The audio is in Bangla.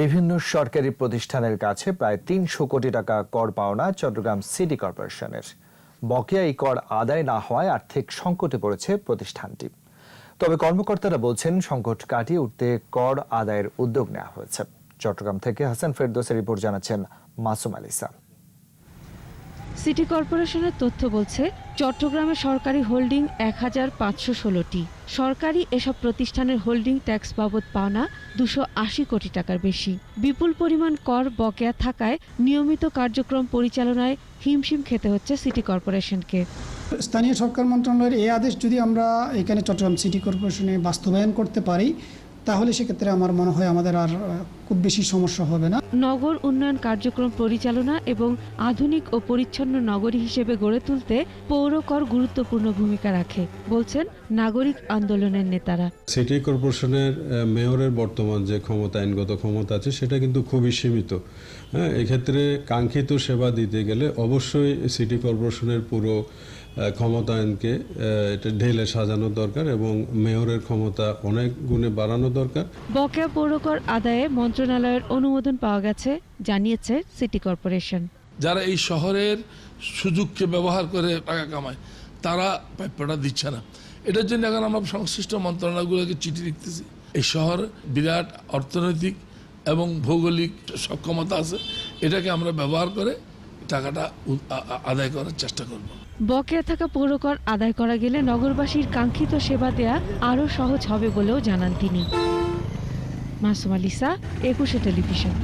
বিভিন্ন সরকারি প্রতিষ্ঠানের কাছে প্রায় তিনশো কোটি টাকা কর পাওনা চট্টগ্রাম সিটি কর্পোরেশনের। বকেয়া এই কর আদায় না হওয়ায় আর্থিক সংকটে পড়েছে প্রতিষ্ঠানটি। তবে কর্মকর্তারা বলছেন, সংকট কাটিয়ে উঠতে কর আদায়ের উদ্যোগ নেওয়া হয়েছে। চট্টগ্রাম থেকে হাসান ফেরদোসের রিপোর্ট জানাচ্ছেন মাসুম আলিসা সিটি কর্পোরেশনের তথ্য বলছে, চট্টগ্রামে সরকারি হোল্ডিং এক হাজার পাঁচশো ষোলোটি। সরকারি এসব প্রতিষ্ঠানের হোল্ডিং ট্যাক্স বাবদ পাওনা দুশো আশি কোটি টাকার বেশি। বিপুল পরিমাণ কর বকেয়া থাকায় নিয়মিত কার্যক্রম পরিচালনায় হিমশিম খেতে হচ্ছে সিটি কর্পোরেশনকে। স্থানীয় সরকার মন্ত্রণালয়ের এই আদেশ যদি আমরা এখানে চট্টগ্রাম সিটি কর্পোরেশনে বাস্তবায়ন করতে পারি তাহলে সেক্ষেত্রে আমার মনে হয় আমাদের আর খুব বেশি সমস্যা হবে না। নগর উন্নয়ন কার্যক্রম পরিচালনা এবং আধুনিক ও পরিচ্ছন্ন নগরী হিসেবে গড়ে তুলতে পৌর কর গুরুত্বপূর্ণ ভূমিকা রাখে বলছেন নাগরিক আন্দোলনের নেতারা। সিটি কর্পোরেশনের মেয়রের বর্তমান যে ক্ষমতা আইনগত ক্ষমতা আছে সেটা কিন্তু খুবই সীমিত। হ্যাঁ এক্ষেত্রে কাঙ্ক্ষিত সেবা দিতে গেলে অবশ্যই সিটি কর্পোরেশনের পুরো ক্ষমতায়নকে এটা ঢেলে সাজানো দরকার এবং মেয়রের ক্ষমতা অনেক গুণে বাড়ানো দরকার। বকেয়া পৌরকর আদায়ে মন্ত্রণালয়ের অনুমোদন পাওয়া গেছে জানিয়েছে সিটি কর্পোরেশন। যারা এই শহরের সুযোগকে ব্যবহার করে টাকা কামায় তারা প্রাপ্যটা দিচ্ছে না। এটার জন্য এখন আমরা সংশ্লিষ্ট মন্ত্রণালয়গুলোকে চিঠি লিখতেছি। এই শহর বিরাট অর্থনৈতিক এবং ভৌগোলিক সক্ষমতা আছে এটাকে আমরা ব্যবহার করে টাকাটা আদায় করার চেষ্টা করব। বকেয়া থাকা পৌরকর আদায় করা গেলে নগরবাসীর কাঙ্ক্ষিত সেবা দেয়া আরও সহজ হবে বলেও জানান তিনি। মাসুম আলিসা একুশে টেলিভিশন।